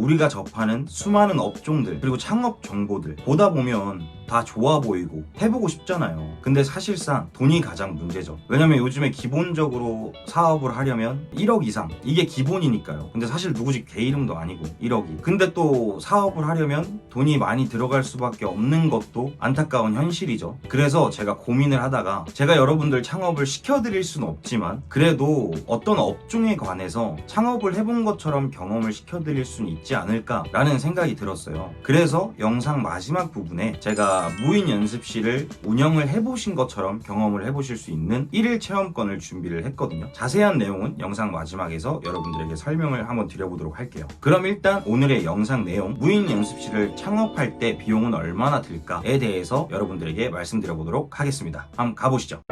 우리가 접하는 수많은 업종들 그리고 창업 정보들 보다 보면 다 좋아 보이고 해보고 싶잖아요. 근데 사실상 돈이 가장 문제죠. 왜냐면 요즘에 기본적으로 사업을 하려면 1억 이상 이게 기본이니까요. 근데 사실 누구 집 개 이름도 아니고 1억이. 근데 또 사업을 하려면 돈이 많이 들어갈 수밖에 없는 것도 안타까운 현실이죠. 그래서 제가 고민을 하다가 제가 여러분들 창업을 시켜드릴 수는 없지만 그래도 어떤 업종에 관해서 창업을 해본 것처럼 경험을 시켜드릴 수는 있지 않을까라는 생각이 들었어요. 그래서 영상 마지막 부분에 제가 무인 연습실을 운영을 해보신 것처럼 경험을 해보실 수 있는 1일 체험권을 준비를 했거든요. 자세한 내용은 영상 마지막에서 여러분들에게 설명을 한번 드려보도록 할게요. 그럼 일단 오늘의 영상 내용 무인 연습실을 창업할 때 비용은 얼마나 들까에 대해서 여러분들에게 말씀드려보도록 하겠습니다. 한번 가보시죠.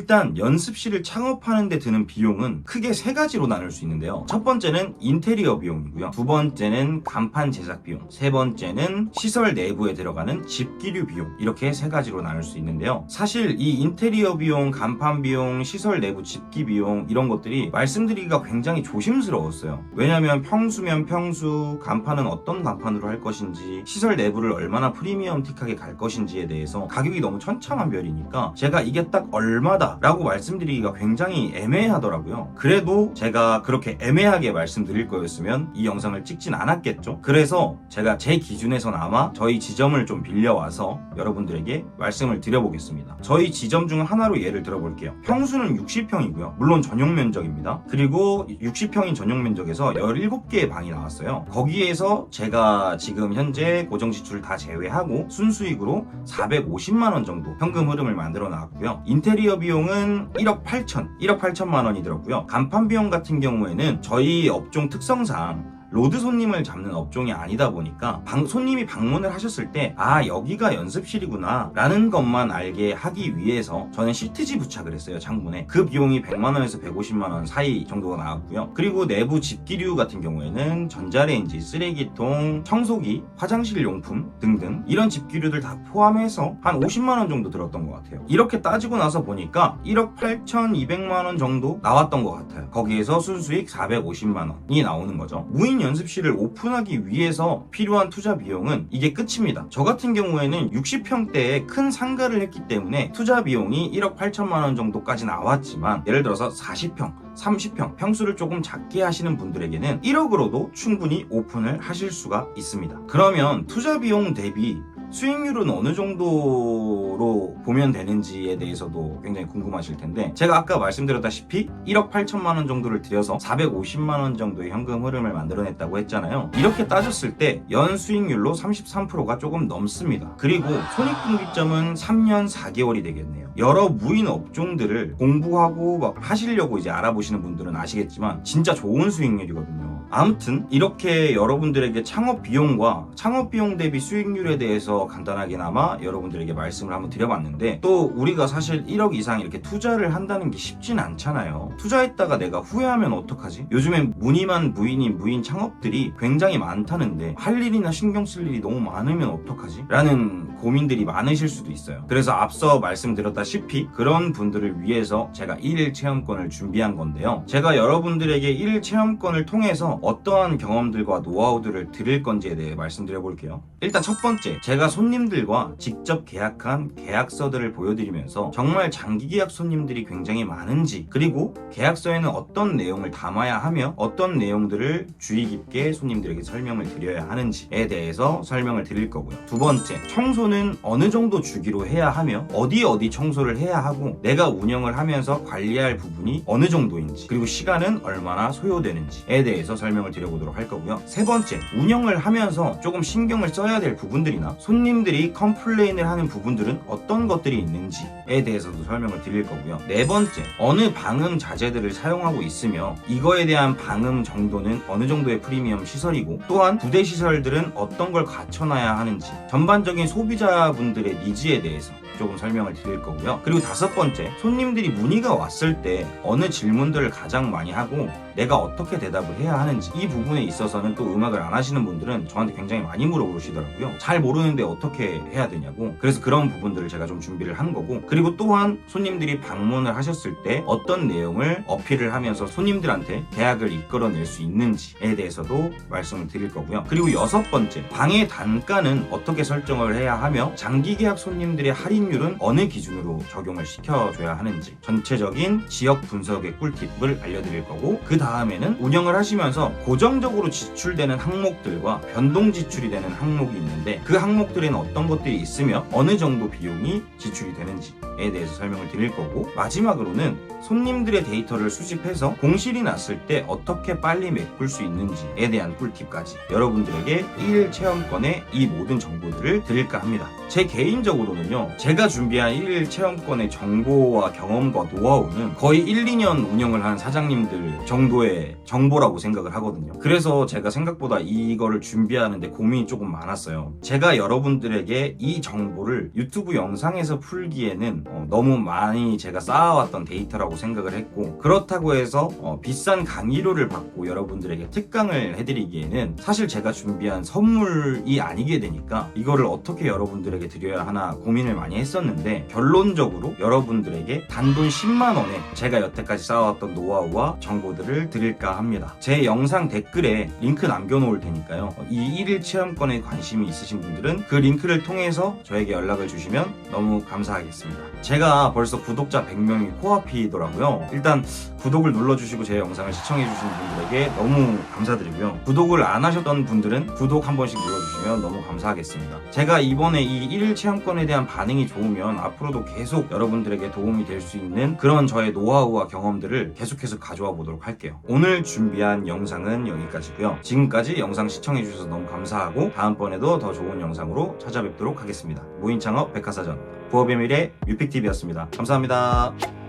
일단 연습실을 창업하는 데 드는 비용은 크게 세 가지로 나눌 수 있는데요. 첫 번째는 인테리어 비용이고요. 두 번째는 간판 제작 비용. 세 번째는 시설 내부에 들어가는 집기류 비용. 이렇게 세 가지로 나눌 수 있는데요. 사실 이 인테리어 비용, 간판 비용, 시설 내부 집기 비용 이런 것들이 말씀드리기가 굉장히 조심스러웠어요. 왜냐면 평수면 평수, 간판은 어떤 간판으로 할 것인지, 시설 내부를 얼마나 프리미엄틱하게 갈 것인지에 대해서 가격이 너무 천차만별이니까 제가 이게 딱 얼마 라고 말씀드리기가 굉장히 애매하더라고요. 그래도 제가 그렇게 애매하게 말씀드릴 거였으면 이 영상을 찍진 않았겠죠. 그래서 제가 제 기준에서나마 저희 지점을 좀 빌려와서 여러분들에게 말씀을 드려보겠습니다. 저희 지점 중 하나로 예를 들어볼게요. 평수는 60평이고요. 물론 전용 면적입니다. 그리고 60평인 전용 면적에서 17개의 방이 나왔어요. 거기에서 제가 지금 현재 고정 지출 다 제외하고 순수익으로 450만 원 정도 현금 흐름을 만들어 놨고요. 인테리어 비용 은 1억 8천, 1억 8천만 원이 들었고요. 간판 비용 같은 경우에는 저희 업종 특성상 로드 손님을 잡는 업종이 아니다 보니까 방- 손님이 방문을 하셨을 때 아 여기가 연습실이구나 라는 것만 알게 하기 위해서 저는 시트지 부착을 했어요 창문에. 그 비용이 100만원에서 150만원 사이 정도가 나왔고요. 그리고 내부 집기류 같은 경우에는 전자레인지 쓰레기통 청소기 화장실 용품 등등 이런 집기류들 다 포함해서 한 50만원 정도 들었던 것 같아요. 이렇게 따지고 나서 보니까 1억 8,200만원 정도 나왔던 것 같아요. 거기에서 순수익 450만원이 나오는 거죠. 무인 연습실을 오픈하기 위해서 필요한 투자 비용은 이게 끝입니다. 저 같은 경우에는 60평대에 큰 상가를 했기 때문에 투자 비용이 1억 8천만 원 정도까지 나왔지만 예를 들어서 40평, 30평 평수를 조금 작게 하시는 분들에게는 1억으로도 충분히 오픈을 하실 수가 있습니다. 그러면 투자 비용 대비 수익률은 어느 정도로 보면 되는지에 대해서도 굉장히 궁금하실 텐데 제가 아까 말씀드렸다시피 1억 8천만 원 정도를 들여서 450만 원 정도의 현금 흐름을 만들어냈다고 했잖아요. 이렇게 따졌을 때 연 수익률로 33%가 조금 넘습니다. 그리고 손익분기점은 3년 4개월이 되겠네요. 여러 무인 업종들을 공부하고 막 하시려고 이제 알아보시는 분들은 아시겠지만 진짜 좋은 수익률이거든요. 아무튼 이렇게 여러분들에게 창업 비용과 창업 비용 대비 수익률에 대해서 간단하게나마 여러분들에게 말씀을 한번 드려봤는데 또 우리가 사실 1억 이상 이렇게 투자를 한다는 게 쉽진 않잖아요. 투자했다가 내가 후회하면 어떡하지? 요즘엔 무늬만 무인인 무인 창업들이 굉장히 많다는데 할 일이나 신경 쓸 일이 너무 많으면 어떡하지? 라는 고민들이 많으실 수도 있어요. 그래서 앞서 말씀드렸다시피 그런 분들을 위해서 제가 1일 체험권을 준비한 건데요. 제가 여러분들에게 1일 체험권을 통해서 어떠한 경험들과 노하우들을 드릴 건지에 대해 말씀드려 볼게요. 일단 첫 번째, 제가 손님들과 직접 계약한 계약서들을 보여드리면서 정말 장기 계약 손님들이 굉장히 많은지 그리고 계약서에는 어떤 내용을 담아야 하며 어떤 내용들을 주의 깊게 손님들에게 설명을 드려야 하는지에 대해서 설명을 드릴 거고요. 두 번째, 청소는 어느 정도 주기로 해야 하며 어디 어디 청소를 해야 하고 내가 운영을 하면서 관리할 부분이 어느 정도인지 그리고 시간은 얼마나 소요되는지에 대해서 설명을 드려보도록 할 거고요. 세 번째, 운영을 하면서 조금 신경을 써야 될 부분들이나 손님들이 컴플레인을 하는 부분들은 어떤 것들이 있는지에 대해서도 설명을 드릴 거고요. 네 번째, 어느 방음 자재들을 사용하고 있으며 이거에 대한 방음 정도는 어느 정도의 프리미엄 시설이고 또한 부대 시설들은 어떤 걸 갖춰놔야 하는지 전반적인 소비자분들의 니즈에 대해서 조금 설명을 드릴 거고요. 그리고 다섯 번째, 손님들이 문의가 왔을 때 어느 질문들을 가장 많이 하고 내가 어떻게 대답을 해야 하는지 이 부분에 있어서는 또 음악을 안 하시는 분들은 저한테 굉장히 많이 물어보시더라고요. 잘 모르는데 어떻게 해야 되냐고. 그래서 그런 부분들을 제가 좀 준비를 한 거고 그리고 또한 손님들이 방문을 하셨을 때 어떤 내용을 어필을 하면서 손님들한테 계약을 이끌어낼 수 있는지에 대해서도 말씀을 드릴 거고요. 그리고 여섯 번째, 방의 단가는 어떻게 설정을 해야 하며 장기 계약 손님들의 할인 율은 어느 기준으로 적용을 시켜줘야 하는지 전체적인 지역 분석의 꿀팁을 알려드릴 거고 그 다음에는 운영을 하시면서 고정적으로 지출되는 항목들과 변동 지출이 되는 항목이 있는데 그 항목들에는 어떤 것들이 있으며 어느 정도 비용이 지출이 되는지에 대해서 설명을 드릴 거고 마지막으로는 손님들의 데이터를 수집해서 공실이 났을 때 어떻게 빨리 메꿀 수 있는지에 대한 꿀팁까지 여러분들에게 1일 체험권의 이 모든 정보들을 드릴까 합니다. 제 개인적으로는요, 제가 준비한 1일 체험권의 정보와 경험과 노하우는 거의 1, 2년 운영을 한 사장님들 정도의 정보라고 생각을 하거든요. 그래서 제가 생각보다 이거를 준비하는데 고민이 조금 많았어요. 제가 여러분들에게 이 정보를 유튜브 영상에서 풀기에는 어, 너무 많이 제가 쌓아왔던 데이터라고 생각을 했고 그렇다고 해서 어, 비싼 강의료를 받고 여러분들에게 특강을 해드리기에는 사실 제가 준비한 선물이 아니게 되니까 이거를 어떻게 여러분들에게 드려야 하나 고민을 많이 했었는데 결론적으로 여러분들에게 단돈 10만 원에 제가 여태까지 쌓아왔던 노하우와 정보들을 드릴까 합니다. 제 영상 댓글에 링크 남겨놓을 테니까요. 이 1일 체험권에 관심이 있으신 분들은 그 링크를 통해서 저에게 연락을 주시면 너무 감사하겠습니다. 제가 벌써 구독자 100명이 코앞이더라고요. 일단 구독을 눌러주시고 제 영상을 시청해주신 분들에게 너무 감사드리고요. 구독을 안 하셨던 분들은 구독 한 번씩 눌러주시면 너무 감사하겠습니다. 제가 이번에 이 1일 체험권에 대한 반응이 좋으면 앞으로도 계속 여러분들에게 도움이 될 수 있는 그런 저의 노하우와 경험들을 계속해서 가져와 보도록 할게요. 오늘 준비한 영상은 여기까지고요. 지금까지 영상 시청해주셔서 너무 감사하고 다음번에도 더 좋은 영상으로 찾아뵙도록 하겠습니다. 무인창업 백화사전 부업의 미래 뮤픽TV였습니다. 감사합니다.